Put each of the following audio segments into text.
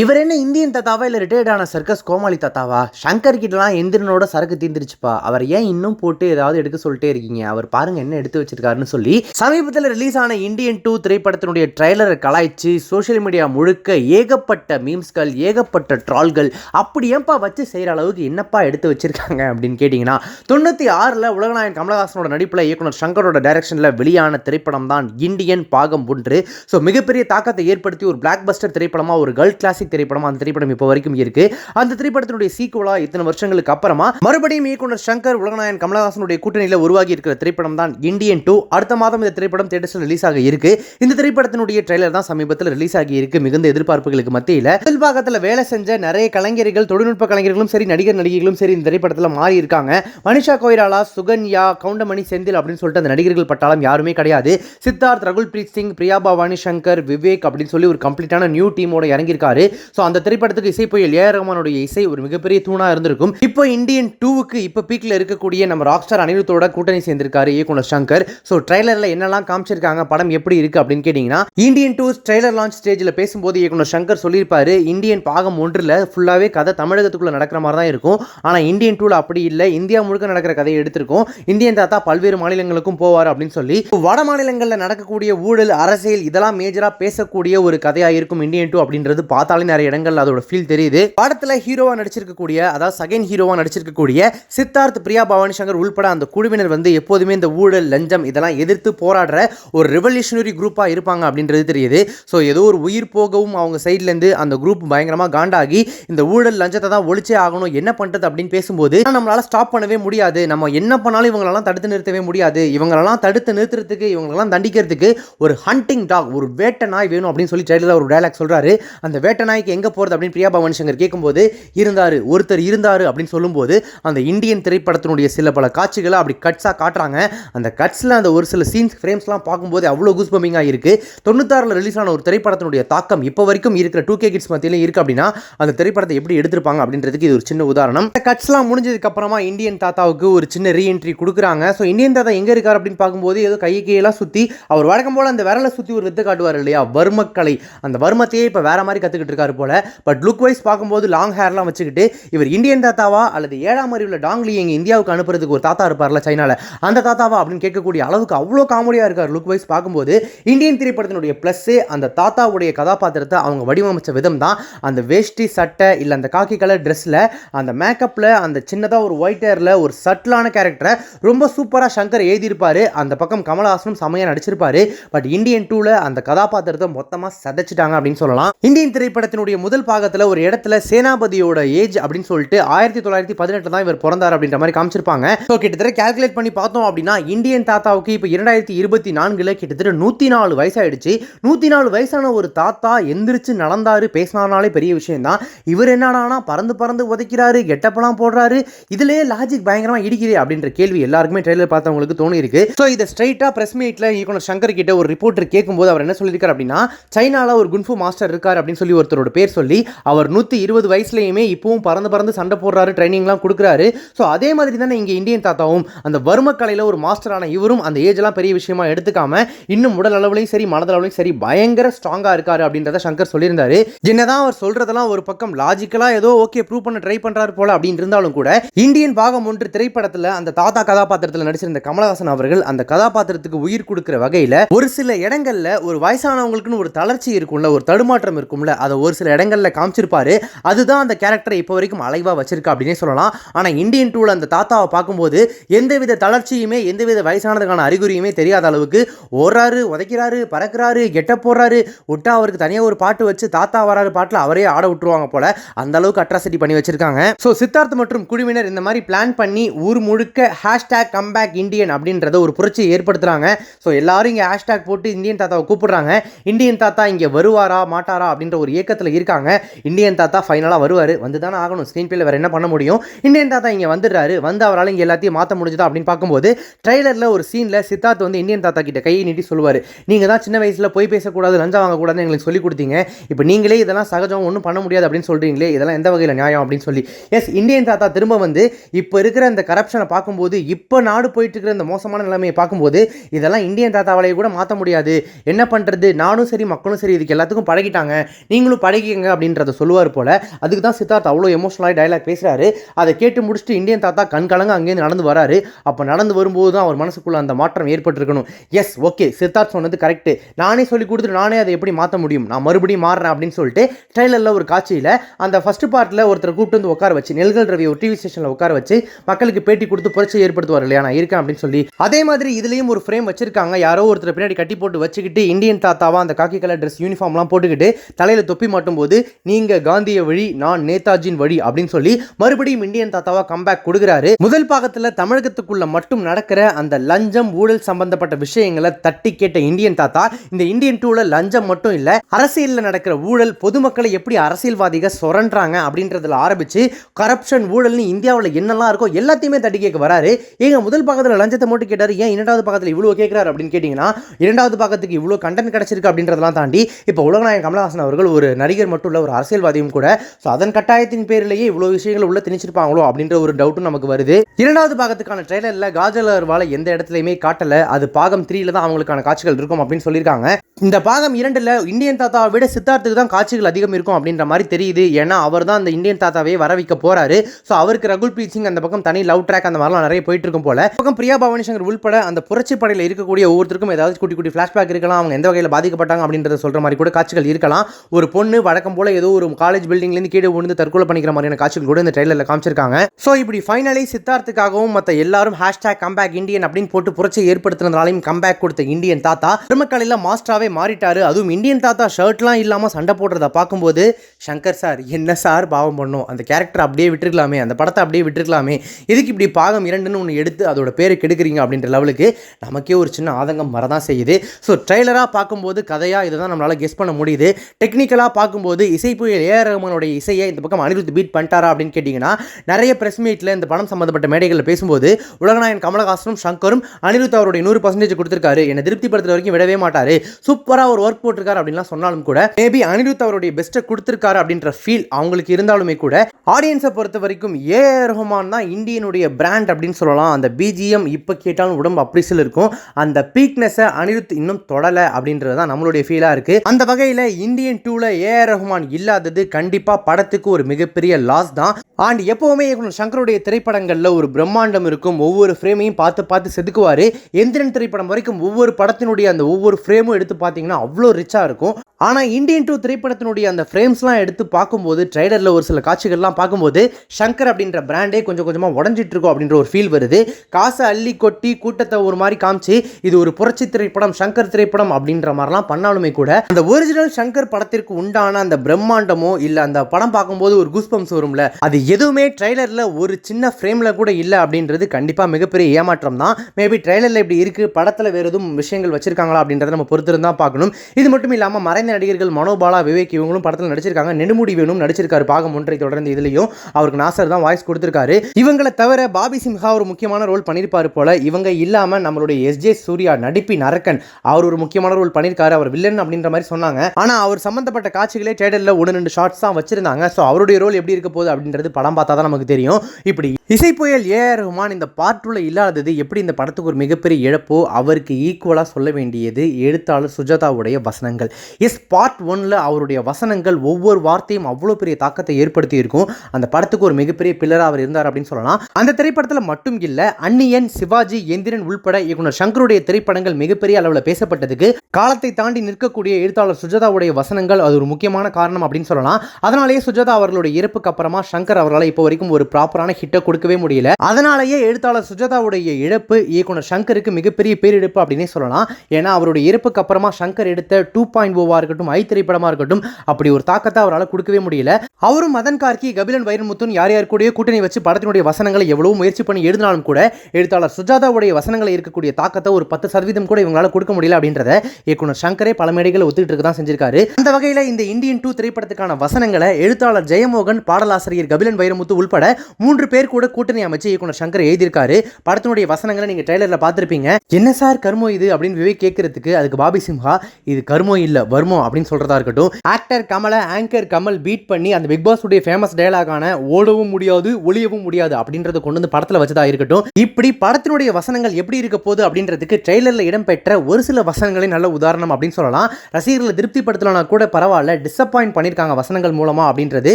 இவர் என்ன இந்தியன் தாத்தாவா இல்லை ரிட்டையர்டான சர்க்கஸ் கோமாளி தாத்தாவா? சங்கர் கிட்டலாம் எந்திரனோட சரக்கு தீர்ந்துருச்சுப்பா அவர் ஏன் இன்னும் போட்டு ஏதாவது எடுக்க சொல்லிட்டே இருக்கீங்க? அவர் பாருங்க என்ன எடுத்து வச்சிருக்காருன்னு சொல்லி சமீபத்தில் ரிலீஸ் ஆன இந்தியன் டூ திரைப்படத்தினுடைய ட்ரைலரை கலாய்ச்சி சோஷியல் மீடியா முழுக்க ஏகப்பட்ட மீம்ஸ்கள் ஏகப்பட்ட ட்ரால்கள் அப்படி ஏன்பா வச்சு செய்கிற அளவுக்கு என்னப்பா எடுத்து வச்சிருக்காங்க அப்படின்னு கேட்டிங்கன்னா தொண்ணூற்றி ஆறில் உலகநாயகன் கமலஹாசனோட நடிப்பில் இயக்குனர் சங்கரோட டைரக்ஷனில் வெளியான திரைப்படம் தான் இந்தியன் பாகம் ஒன்று. ஸோ மிகப்பெரிய தாக்கத்தை ஏற்படுத்தி ஒரு பிளாக் பஸ்டர் திரைப்படமாக ஒரு கேர்ள் கிளாசிக் திரைப்படம் அந்த திரைப்படம் இப்போ வரைக்கும் இருக்கு. அந்த திரைப்படத்தினுடைய சீக்குவலா இத்தனை வருஷங்களுக்கு அப்புறமா மறுபடியும் இயக்குனர் சங்கர் உலகநாயகன் கமலஹாசனுடைய கூட்டணியில் உருவாகி இருக்கிற திரைப்படம் தான் இந்தியன் டூ அடுத்த மாதம் இந்த திரைப்படம் தேட்டர்ஸில் ரிலீஸ் ஆக இருக்கு. இந்த திரைப்படத்தினுடைய ட்ரெய்லர் தான் சமீபத்தில் ரிலீஸ் ஆகி இருக்கு. மிகுந்த எதிர்பார்ப்புகளுக்கு மத்தியில் முதல் பாகத்தில் வேலை செஞ்ச நிறைய கலைஞர்கள் தொழில்நுட்ப கலைஞர்களும் சரி நடிகர் நடிகைகளும் சரி இந்த திரைப்படத்தில் மாறி இருக்காங்க. மனிஷா கொய்ராலா சுகன்யா கவுண்டமணி செந்தில் அப்படின்னு சொல்லிட்டு அந்த நடிகர்கள் பட்டாளம் யாருமே கிடையாது. சித்தார்த் ரகுல் பிரீத் சிங் பிரியா பவானி சங்கர் விவேக் அப்படின்னு சொல்லி ஒரு கம்ப்ளீட்டான நியூ டீமோட இறங்கியிருக்காரு. ஸோ அந்த திரைப்படத்துக்கு இசை புயல் ஏஆர் ரஹ்மானுடைய இசை ஒரு மிகப்பெரிய தூணாக இருந்திருக்கும். இப்போ இந்தியன் டூவுக்கு இப்போ பீக்கில் இருக்கக்கூடிய நம்ம ராக்ஸ்டார் அனிருத்தோட கூட்டணி சேர்ந்திருக்காரு இயக்குனர் சங்கர். ஸோ ட்ரைலரில் என்னெல்லாம் காமிச்சிருக்காங்க படம் எப்படி இருக்கு அப்படின்னு கேட்டிங்கன்னா இந்தியன் டூ ட்ரைலர் லான்ச் ஸ்டேஜில் பேசும்போது இயக்குனர் சங்கர் சொல்லியிருப்பாரு இந்தியன் பாகம் ஒன்றில் ஃபுல்லாகவே கதை தமிழகத்துக்குள்ளே நடக்கிற மாதிரி தான் இருக்கும். ஆனால் இந்தியன் டூவில் அப்படி இல்லை. இந்தியா முழுக்க நடக்கிற கதையை எடுத்திருக்கோம். இந்தியன் தாத்தா பல்வேறு மாநிலங்களுக்கும் போவார் அப்படின்னு சொல்லி. வட மாநிலங்களில் நடக்கக்கூடிய ஊழல் அரசியல் இதெல்லாம் மேஜராக பேசக்கூடிய ஒரு கதையாக இருக்கும் இந்தியன் டூ அப்படின்றது பார்த்தா பார்த்தாலே நிறைய இடங்கள்ல அதோட ஃபீல் தெரியுது. படத்தில் ஹீரோவாக நடிச்சிருக்கக்கூடிய அதாவது செகண்ட் ஹீரோவாக நடிச்சிருக்கக்கூடிய சித்தார்த் பிரியா பவானி சங்கர் உள்பட அந்த குழுவினர் வந்து எப்போதுமே இந்த ஊழல் லஞ்சம் இதெல்லாம் எதிர்த்து போராடுற ஒரு ரெவல்யூஷனரி குரூப்பாக இருப்பாங்க அப்படின்றது தெரியுது. ஸோ ஏதோ ஒரு உயிர் போகவும் அவங்க சைட்லேருந்து அந்த குரூப் பயங்கரமாக காண்டாகி இந்த ஊழல் லஞ்சத்தை தான் ஒழிச்சே ஆகணும் என்ன பண்ணுறது அப்படின்னு பேசும்போது ஆனா, நம்மளால ஸ்டாப் பண்ணவே முடியாது. நம்ம என்ன பண்ணாலும் இவங்களெல்லாம் தடுத்து நிறுத்தவே முடியாது. இவங்களெல்லாம் தடுத்து நிறுத்துறதுக்கு இவங்களெல்லாம் தண்டிக்கிறதுக்கு ஒரு ஹண்டிங் டாக் ஒரு வேட்டை நாய் வேணும் அப்படின்னு சொல்லி ட்ரைலரில் ஒரு டைலாக் சொல்றாரு. அந்த வேட்டை நாய்க்கு எங்கே போகிறது அப்படின்னு பிரியா பவன் சங்கர் கேட்கும்போது இருந்தார் ஒருத்தர் இருந்தார் அப்படின்னு சொல்லும்போது அந்த இந்தியன் திரைப்படத்தினுடைய சில பல காட்சிகளை அப்படி கட்ஸாக காட்டுறாங்க. அந்த கட்ஸில் அந்த ஒரு சில சீன்ஸ் ஃப்ரேம்ஸ்லாம் பார்க்கும்போது அவ்வளோ கூஸ் பம்பிங்காக இருக்குது தொண்ணூத்தாறில் ரிலீஸ் ஆன ஒரு திரைப்படத்தினுடைய தாக்கம் இப்போ வரைக்கும் இருக்கிற டூ கே கிட்ஸ் மத்தியிலும் இருக்குது அப்படின்னா அந்த திரைப்படத்தை எப்படி எடுத்திருப்பாங்க அப்படின்றதுக்கு இது ஒரு சின்ன உதாரணம். இந்த கட்ஸ்லாம் முடிஞ்சதுக்கு அப்புறமா இந்தியன் தாத்தாவுக்கு ஒரு சின்ன ரீஎன்ட்ரி கொடுக்குறாங்க. ஸோ இந்தியன் தாத்தா எங்கே இருக்கார் அப்படின்னு பார்க்கும்போது ஏதோ கையை கையெல்லாம் சுற்றி அவர் வழக்கம் போல் அந்த விரலை சுற்றி ஒரு வித்து காட்டுவார் இல்லையா? வர்மக்கலை. அந்த வர்மத்தையே இப்போ வேற மாதிரி கற்றுக்கிட்டு இருக்காரு போல. பட் லுக் வைஸ் பார்க்கும்போது லாங் ஹேர்லாம் வச்சுக்கிட்டு இவர் இந்தியன் தாத்தாவா அல்லது ஏழாம் அறிவுள்ள டாங்லி எங்கள் இந்தியாவுக்கு அனுப்புறதுக்கு ஒரு தாத்தா இருப்பார்ல சைனால. அந்த தாத்தாவா அப்படின்னு கேட்கக்கூடிய அளவுக்கு அவ்வளோ காமெடியாக இருக்கார் லுக் வைஸ் பார்க்கும்போது. இந்தியன் திரைப்படத்தினுடைய ப்ளஸ்ஸே அந்த தாத்தாவுடைய கதாபாத்திரத்தை அவங்க வடிவமைச்ச விதம் தான் அந்த வேஷ்டி சட்டை இல்லை அந்த காக்கி கலர் ட்ரெஸ்ஸில் அந்த மேக்கப்பில் அந்த சின்னதாக ஒரு ஒயிட் ஹேரில் ஒரு சட்டிலான கேரக்டரை ரொம்ப சூப்பராக சங்கர் எழுதியிருப்பார். அந்த பக்கம் கமலஹாசனும் செமையாக நடிச்சிருப்பாரு. பட் இந்தியன் டூவில் அந்த கதாபாத்திரத்தை மொத்தமாக சதைச்சிட்டாங்க அப்படின்னு சொல்லலாம். இந்தியன் திரைப்படத்தினுடைய முதல் பாகத்தில் ஒரு இடத்துல சேனாபதியோட ஏஜ் அப்படின்னு சொல்லிட்டு ஆயிரத்தி தொள்ளாயிரத்தி பதினெட்டு தான் இவர் பிறந்தார் அப்படின்ற மாதிரி காமிச்சிருப்பாங்க. ஸோ கிட்டத்தட்ட கால்குலேட் பண்ணி பார்த்தோம் அப்படின்னா இந்தியன் தாத்தாவுக்கு இப்போ இரண்டாயிரத்தி இருபத்தி நான்கில் கிட்டத்தட்ட நூற்றி நாலு வயசாயிடுச்சு. நூற்றி நாலு வயசான ஒரு தாத்தா எந்திரிச்சு நடந்தாரு பேசினாலே பெரிய விஷயம் தான் இவர் என்னடானா பறந்து பறந்து உதைக்கிறாரு கெட்டப்பெல்லாம் போடுறாரு. இதுலேயே லாஜிக் பயங்கரமா இடிக்குது அப்படின்ற கேள்வி எல்லாருக்குமே ட்ரெயிலர் பார்த்தவங்களுக்கு தோணி இருக்கு ஸோ இதை ஸ்ட்ரைட்டாக பிரஸ் மீட்ல இயக்குனர் சங்கர் கிட்ட ஒரு ரிப்போர்ட்டர் கேட்கும்போது அவர் என்ன சொல்லியிருக்காரு அப்படின்னா சைனால ஒரு குன்ஃபு மாஸ்டர் இருக்கார் அப்படின்னு சொல்லி ஒருத்தரோட பேர் சொல்லி அவர் நூற்றி இருபது வயசுலயுமே இப்பவும் பறந்து பறந்து சண்டை போடுறாரு ட்ரைனிங்லாம் கொடுக்குறாரு. ஸோ அதே மாதிரி தானே இங்கே இந்தியன் தாத்தாவும் அந்த வர்மக்கலையில் ஒரு மாஸ்டரான இவரும் அந்த ஏஜ்லாம் பெரிய விஷயமா எடுத்துக்காம இன்னும் உடல் அளவுலையும் சரி மனதளவுலையும் சரி பயங்கர ஸ்ட்ராங்காக இருக்காரு அப்படின்றத சங்கர் சொல்லியிருந்தாரு. என்னதான் அவர் சொல்றதெல்லாம் ஒரு பக்கம் லாஜிக்கலா ஏதோ ஓகே ப்ரூவ் பண்ண ட்ரை பண்றாரு போல அப்படின்னு இருந்தாலும் கூட இந்தியன் பாகம் ஒன்று திரைப்படத்தில் அந்த தாத்தா கதாபாத்திரத்தில் நடிச்சிருந்த கமலஹாசன் அவர்கள் அந்த கதாபாத்திரத்துக்கு உயிர் கொடுக்குற வகையில் ஒரு சில இடங்கள்ல ஒரு வயசானவங்களுக்குன்னு ஒரு தளர்ச்சி இருக்கும்ல ஒரு தடுமாற்றம் இருக்கும்ல அதை ஒரு சில இடங்களில் காமிச்சிருப்பாரு. அதுதான் அந்த கேரக்டரை இப்போ வரைக்கும் அலைவாக வச்சிருக்கா அப்படின்னே சொல்லலாம். ஆனால் இந்தியன் டூல அந்த தாத்தாவை பார்க்கும்போது எந்தவித தளர்ச்சியுமே எந்தவித வயசானதுக்கான அறிகுறியுமே தெரியாத அளவுக்கு ஓடுறாரு உதைக்கிறாரு பறக்கிறாரு கெட்ட போடுறாரு. விட்டா அவருக்கு தனியாக ஒரு பாட்டு வச்சு தாத்தா வராரு பாட்டில் அவரே ஆட விட்டுருவாங்க போல அந்த அளவுக்கு அட்ராசிட்டி பண்ணி வச்சிருக்காங்க. ஸோ சித்தார்த் மற்றும் குழுவினர் இந்த மாதிரி பிளான் பண்ணி ஊர் முழுக்க ஹேஷ்டேக் கம்பேக் இந்தியன் அப்படின்றத ஒரு புரட்சியை ஏற்படுத்துறாங்க. ஸோ எல்லாரும் இங்கே ஹேஷ்டேக் போட்டு இந்தியன் தாத்தாவை கூப்பிடுறாங்க. இந்தியன் தாத்தா இங்கே வருவாரா மாட்டாரா அப்படின்ற ஒரு இயக்கத்தில் இருக்காங்க. இந்தியன் தாத்தா ஃபைனலாக வருவார். வந்து தானே ஆகணும். ஸ்க்ரீன் பிளேல வேறு என்ன பண்ண முடியும்? இந்தியன் தாத்தா இங்கே வந்துடுறாரு. வந்து அவரால் இங்கே எல்லாத்தையும் மாற்ற முடிஞ்சதா அப்படின்னு பார்க்கும்போது ட்ரைலரில் ஒரு சீனில் சித்தார்த் வந்து இந்தியன் தாத்தா கிட்ட கையை நீட்டி சொல்லுவார். நீங்கள் தான் சின்ன வயசில் போய் பேசக்கூடாது லஞ்சம் வாங்கக்கூடாதுன்னு எங்களுக்கு சொல்லி கொடுத்தீங்க. இப்போ நீங்களே இதெல்லாம் சகஜம் ஒன்றும் பண்ண முடியாது அப்படின்னு சொல்கிறீங்களே இதெல்லாம் எந்த வகையில் நியாயம் அப்படின்னு சொல்லி. எஸ் இந்தியன் தாத்தா திரும்ப வந்து இப்போ இருக்கிற இந்த கரப்ஷனை பார்க்கும்போது இப்போ நாடு போயிட்டு இருக்கிற இந்த மோசமான நிலைமையை பார்க்கும்போது இதெல்லாம் இந்தியன் தாத்தாவாலேயே கூட மாற்ற முடியாது. என்ன பண்ணுறது நானும் சரி மக்களும் சரி இதுக்கு எல்லாத்துக்கும் பழகிட்டாங்க. நீங்களும் பழகிங்க அப்படின்றத சொல்லுவார் போல். அதுக்கு தான் சித்தார்த் அவ்வளோ எமோஷனலாக டைலாக் பேசுகிறாரு அதை கேட்டு முடிச்சுட்டு இந்தியன் தாத்தா கண் கலங்க அங்கேருந்து நடந்து வராரு. அப்போ நடந்து வரும்போது தான் அவர் மனசுக்குள்ளே அந்த மாற்றம் ஏற்பட்டிருக்கணும். எஸ் ஓகே சித்தார்த் சொன்னது கரெக்டு நானே சொல்லி கொடுத்துட்டு நானே அதை எப்படி மாற்ற முடியும்? நான் மறுபடியும் மாறுறேன் அப்படின்னு சொல்லிட்டு ட்ரெயிலரில் ஒரு காட்சியில் அந்த ஃபஸ்ட்டு பார்ட்டில் ஒருத்தர் கூப்பிட்டு வந்து உட்கார வச்சு நெல்கள் ரவி ஒரு டிவி ஸ்டேஷனில் உட்கார வச்சு மக்களுக்கு பேட்டி கொடுத்து புரட்சி ஏற்படுத்துவார் இல்லையா? நான் இருக்கேன் அப்படின்னு சொல்லி. அதே மாதிரி இதுலேயும் ஒரு ஃப்ரேம் வச்சிருக்காங்க. யாரோ ஒருத்தர் பின்னாடி கட்டி போட்டு வச்சுக்கிட்டு இந்தியன் தாத்தாவா அந்த காக்கி கலர் ட்ரெஸ் யூனிஃபார்ம்லாம் போட்டுக்கிட்டு தலையில் தொப்பி மாட்டும் போது நீங்கள் காந்திய வழி நான் நேதாஜின் வழி அப்படின்னு சொல்லி மறுபடியும் இந்தியன் தாத்தாவா கம்பேக் கொடுக்குறாரு. முதல் பாகத்தில் தமிழகத்துக்குள்ள மட்டும் நடக்கிற அந்த லஞ்சம் ஊழல் சம்பந்தப்பட்ட விஷயங்களை தட்டி கேட்ட இந்தியன் தாத்தா இந்த இந்தியன் டூவில் லஞ்சம் மட்டும் இல்ல அரசியலில் நடக்கிற ஊழல் பொதுமக்களை எப்படி அரசியல்வாதிகள் சுரண்டாங்க அப்படின்றதுல ஆரம்பிச்சு கரப்ஷன் ஊழல்னு இந்தியாவில் என்னெல்லாம் இருக்கோ எல்லாத்தையுமே தட்டி கேட்க வராரு. ஏங்க முதல் பாகத்தில் லஞ்சத்தை மட்டும் கேட்டார் ஏன் இரண்டாவது பாகத்தில் இவ்வளோ கேட்குறாரு அப்படின்னு கேட்டிங்கன்னா இரண்டாவது பாகத்துக்கு இவ்வளோ கண்டென்ட் கிடைச்சிருக்கு அப்படின்றதெல்லாம் தாண்டி இப்போ உலகநாயகன் கமலஹாசன் அவர்கள் ஒரு நடிகர் மட்டும் இல்லை ஒரு அரசியல்வாதியும் கூட. ஸோ அதன் கட்டாயத்தின் பேரிலேயே இவ்வளோ விஷயங்கள் உள்ள திணிச்சிருப்பாங்களோ அப்படின்ற ஒரு டவுட்டும் நமக்கு வருது. இரண்டாவது பாகத்துக்கான ட்ரெய்லரில் காஜல் அகர்வாலை எந்த இடத்துலையுமே காட்டல. அது பாகம் த்ரீல தான் அவங்களுக்கான காட்சிகள் இருக்கும் அப்படின்னு சொல்லியிருக்காங்க. இந்த பாகம் இரண்டில் இந்தியன் தாத்தாவை விட சித்தார்த்துக்கு தான் காட்சிகள் அதிகம் இருக்கும் அப்படின்ற மாதிரி தெரியுது. ஏன்னா அவர் தான் அந்த இந்தியன் தாத்தாவே வர வைக்க போறாரு. ஸோ அவருக்கு ரகுல் பிரீத் சிங் அந்த பக்கம் தனி லவ் ட்ராக் அந்த மாதிரிலாம் நிறைய போயிட்டு இருக்கும் போல. பக்கம் பிரியா பவானி சங்கர் உள்பட அந்த புரட்சி படையில் இருக்கக்கூடிய ஒவ்வொருத்தருக்கும் ஏதாவது குட்டி குட்டி ஃபிளாஷ்பேக் இருக்கலாம். அவங்க எந்த வகையில் பாதிக்கப்பட்டாங்க அப்படின்றத சொல்ற மாதிரி கூட காட்சிகள் இருக்கலாம். ஒரு பொண்ணு வழக்கம் போல ஏதோ ஒரு காலேஜ் பில்டிங்லேருந்து கீழே விழுந்து தற்கொலை பண்ணிக்கிற மாதிரியான காட்சிகள் கூட இந்த ட்ரெயிலரில் காமிச்சிருக்காங்க. ஸோ இப்படி ஃபைனலி சித்தார்த்துக்காகவும் மற்ற எல்லாரும் ஹேஷ்டாக் கம்பேக் இந்தியன் அப்படின்னு போட்டு புரட்சி ஏற்படுத்தினதாலையும் கம்பேக் கொடுத்த இந்தியன் தாத்தா திருமக்கலையில் மாஸ்டராகவே மாறிட்டாரு. அதுவும் இந்தியன் தாத்தா ஷர்ட்லாம் இல்லாமல் சண்டை போடுறத பார்க்கும்போது சங்கர் சார் என்ன சார் பாவம் பண்ணும். அந்த கேரக்டர் அப்படியே விட்டுருக்கலாமே. அந்த படத்தை அப்படியே விட்டுருக்கலாமே. எதுக்கு இப்படி பாகம் இரண்டுன்னு ஒன்று எடுத்து அதோட பேரை கெடுக்கிறீங்க? அப்படின்ற லெவலுக்கு நமக்கே ஒரு சின்ன ஆதங்கம் வரதான் செய்யுது. ஸோ ட்ரெய்லராக பார்க்கும்போது கதையாக இதுதான் நம்மளால் கெஸ் பண்ண முடியுது. டெக்னிக்கலாக பார்க்கும்போது இசைப்புயல் ஏஆர் ரகுமானுடைய இசையை இந்த பக்கம் அனிருத் பீட் பண்ணிட்டாரா அப்படின்னு கேட்டிங்கன்னா நிறைய ப்ரெஸ் மீட்டில் இந்த படம் சம்மந்தப்பட்ட மேடைகளில் பேசும்போது உலகநாயகன் கமலஹாசனும் சங்கரும் அனிருத் அவருடைய நூறு பர்சன்டேஜ் கொடுத்துருக்காரு. என்னை திருப்திப்படுத்துற வரைக்கும் விடவே மாட்டார். சூப்பராக ஒரு ஒர்க் போட்டிருக்காரு அப்படின்லாம் சொன்னாலும் கூட மேபி அனிருத் அவருடைய பெஸ்ட்டை கொடுத்துருக்காரு அப்படின்ற ஃபீல் அவங்களுக்கு இருந்தாலுமே கூட ஆடியன்ஸை பொறுத்த வரைக்கும் ஏஆர் ரஹ்மான் தான் இந்தியனுடைய பிராண்ட் அப்படின்னு சொல்லலாம். அந்த பிஜிஎம் இப்போ கேட்டாலும் உடம்பு அப்படி சில இருக்கும். அந்த பீக்னஸை அனிருத் இன்னும் தொடலை அப்படின்றது தான் நம்மளுடைய ஃபீலாக இருக்குது அந்த வகையில் இந்தியன் டூவில் ஏஆர் ரஹ்மான் இல்லாதது கண்டிப்பாக படத்துக்கு ஒரு மிகப்பெரிய லாஸ் தான். அண்ட் எப்போவுமே இயக்குனர் சங்கருடைய திரைப்படங்களில் ஒரு பிரம்மாண்டம் இருக்கும். ஒவ்வொரு ஃப்ரேமையும் பார்த்து பார்த்து செதுக்குவார். எந்திரன் திரைப்படம் வரைக்கும் ஒவ்வொரு படத்தினுடைய அந்த ஒவ்வொரு ஃப்ரேமும் எடுத்து பார்த்தீங்கன்னா அவ்வளோ ரிச்சாக இருக்கும். ஆனால் இந்தியன் டூ திரைப்படத்தினுடைய அந்த ஃப்ரேம்ஸ்லாம் எடுத்து பார்க்கும்போது ட்ரைலரில் ஒரு சில காட்சிகள்லாம் பார்க்கும்போது சங்கர் அப்படின்ற பிராண்டே கொஞ்சம் கொஞ்சமாக உடஞ்சிட்டு இருக்கும் அப்படின்ற ஒரு ஃபீல் வருது. காசை அள்ளி கொட்டி கூட்டத்தை ஒரு மாதிரி காமிச்சு இது ஒரு புரட்சி திரைப்படம் சங்கர் திரைப்படம் அப்படின்ற மாதிரிலாம் பண்ணாலுமே கூட அந்த ஒரிஜினல் சங்கர் படத்திற்கு உண்டு உண்டான அந்த பிரம்மாண்டமோ இல்லை அந்த படம் பார்க்கும்போது ஒரு குஸ்பம்ஸ் வரும்ல அது எதுவுமே ட்ரெய்லரில் ஒரு சின்ன ஃப்ரேமில் கூட இல்லை அப்படின்றது கண்டிப்பாக மிகப்பெரிய ஏமாற்றம் தான். மேபி ட்ரைலரில் இப்படி இருக்குது படத்தில் வேறு எதுவும் விஷயங்கள் வச்சிருக்காங்களா அப்படின்றத நம்ம பொறுத்திருந்து பார்க்கணும். இது மட்டும் இல்லாமல் மறைந்த நடிகர்கள் மனோபாலா விவேக் இவங்களும் படத்தில் நடிச்சிருக்காங்க. நெடுமுடி வேணும் நடிச்சிருக்காரு பாகம் ஒன்றை தொடர்ந்து இதுலேயும். அவருக்கு நாசர் தான் வாய்ஸ் கொடுத்துருக்காரு. இவங்களை தவிர பாபி சிம்ஹா ஒரு முக்கியமான ரோல் பண்ணியிருப்பாரு போல. இவங்க இல்லாமல் நம்மளுடைய எஸ்ஜே சூர்யா நடிப்பின் நரக்கன் அவர் ஒரு முக்கியமான ரோல் பண்ணியிருக்காரு. அவர் வில்லன் அப்படின்ற மாதிரி சொன்னாங்க. ஆனால் அவர் சம்மந்தப்பட்ட காட்சிகளே ட்ரேடரில் ஒன்று ரெண்டு ஷார்ட்ஸ் தான் வச்சிருந்தாங்க. ஸோ அவருடைய ரோல் எப்படி இருக்க போகுது அப்படின்றது படம் பார்த்தா தான் நமக்கு தெரியும். இப்படி இசை புயல் ஏ ஆர் ரஹ்மான் இந்த பார்ட்டுள்ள இல்லாதது எப்படி இந்த படத்துக்கு ஒரு மிகப்பெரிய இழப்போ அவருக்கு ஈக்குவலாக சொல்ல வேண்டியது எழுத்தாளர் சுஜாதாவுடைய வசனங்கள். எஸ் பார்ட் ஒன்ல அவருடைய வசனங்கள் ஒவ்வொரு வார்த்தையும் அவ்வளோ பெரிய தாக்கத்தை ஏற்படுத்தி இருக்கும் அந்த படத்துக்கு ஒரு மிகப்பெரிய பில்லராக அவர் இருந்தார் அப்படின்னு சொல்லலாம். அந்த திரைப்படத்தில் மட்டும் இல்லை அன்னியன் சிவாஜி எந்திரன் உள்பட இயக்குனர் சங்கருடைய திரைப்படங்கள் மிகப்பெரிய அளவில் பேசப்பட்டதுக்கு காலத்தை தாண்டி நிற்கக்கூடிய எழுத்தாளர் சுஜாதாவுடைய வசனங்கள் அது ஒரு முக்கியமான காரணம் அப்படின்னு சொல்லலாம். அதனாலேயே சுஜாதா அவர்களுடைய இறப்புக்கு அப்புறமா சங்கர் அவர்களால் இப்போ வரைக்கும் ஒரு ப்ராப்பரான ஹிட்டை கொடுக்கவே முடியல. அதனாலேயே எழுத்தாளர் சுஜாதாவுடைய இழப்பு இயக்குனர் சங்கருக்கு மிகப்பெரிய பேரிழப்பு அப்படின்னே சொல்லலாம். ஏன்னா அவருடைய இறப்புக்கு அப்புறமா சங்கர் எடுத்த டூ பாயிண்ட் ஓவா இருக்கட்டும் ஐ திரைப்படமா இருக்கட்டும் அப்படி ஒரு தாக்கத்தை அவரால் கொடுக்கவே முடியல. அவரும் மதன் கார்கி கபிலன் வைரமுத்துன் யார் யார் கூடயோ கூட்டணி வச்சு படத்தினுடைய வசனங்களை எவ்வளவு முயற்சி பண்ணி எழுதினாலும் கூட எழுத்தாளர் சுஜாதாவுடைய வசனங்களை இருக்கக்கூடிய தாக்கத்தை ஒரு பத்து சதவீதம் கூட இவங்களால கொடுக்க முடியல அப்படின்றத இயக்குனர் சங்கரே பல மேடைகளை ஒத்துக்கிட்டு இருக்க தான் செஞ்சிருக்காரு. அந்த வகையில் இந்த இந்தியன் டூ திரைப்படத்துக்கான வசனங்களை எழுத்தாளர் ஜெயமோகன் பாடலாசிரியர் கபிலன் வைரமுத்து உள்பட மூன்று பேர் கூட கூட கூட்டணி அமைச்சு இயக்குனர் சங்கர் எழுதியிருக்காரு. படத்தினுடைய வசனங்களை நீங்க ட்ரெய்லரில் பார்த்துருப்பீங்க. என்ன சார் கர்மோ இது? அப்படின்னு விவேக் கேட்கறதுக்கு அதுக்கு பாபி சிம்ஹா இது கர்மோ இல்ல வர்மோ அப்படின்னு சொல்றதா இருக்கட்டும். ஆக்டர் கமலை ஆங்கர் கமல் பீட் பண்ணி அந்த பிக் பாஸ் உடைய ஃபேமஸ் டயலாகான ஓடவும் முடியாது ஒளியவும் முடியாது அப்படின்றத கொண்டு வந்து படத்தில் வச்சதா இருக்கட்டும். இப்படி படத்தினுடைய வசனங்கள் எப்படி இருக்க போகுது அப்படின்றதுக்கு ட்ரெய்லரில் இடம்பெற்ற ஒரு சில வசனங்களே நல்ல உதாரணம் அப்படின்னு சொல்லலாம். ரசிகர்களை திருப்திப்படுத்தலாம் கூட பரவாயில்ல டிசப்பாயிண்ட் பண்ணியிருக்காங்க வசனங்கள் மூலமா அப்படின்றது.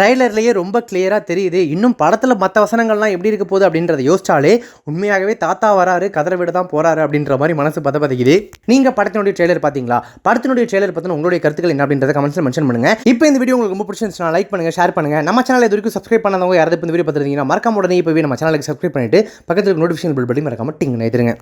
ட்ரைலர்லயே ரொம்ப கிளியரா தெரியுது. இன்னும் படத்தில் மற்ற வசனங்கள் வசனங்கள்லாம் எப்படி இருக்க போகுது அப்படின்றத யோசிச்சாலே உண்மையாகவே தாத்தா வராரு கதரை விட தான் போறாரு அப்படின்ற மாதிரி மனசு பத பதைக்குது. நீங்க படத்தினுடைய ட்ரெய்லர் பாத்தீங்களா படத்தினுடைய ட்ரெய்லர் பத்தின உங்களுடைய கருத்துக்கள் என்ன அப்படின்றத கமெண்ட்ஸ் மென்ஷன் பண்ணுங்க. இப்போ இந்த வீடியோ உங்களுக்கு ரொம்ப பிடிச்சிருந்துச்சுன்னா லைக் பண்ணுங்க ஷேர் பண்ணுங்க. நம்ம சேனல் இது வரைக்கும் சப்ஸ்கிரைப் பண்ணாதவங்க யாராவது இப்போ இந்த வீடியோ பார்த்துருந்தீங்கன்னா மறக்காம உடனே இப்போ நம்ம சேனலுக்கு சப்ஸ்கிரைப் பண்ணிட்டு பக்கத்துல நோட்டிஃபிகேஷன் பில் படி மறக்காம டிங் நினைத்துருங்க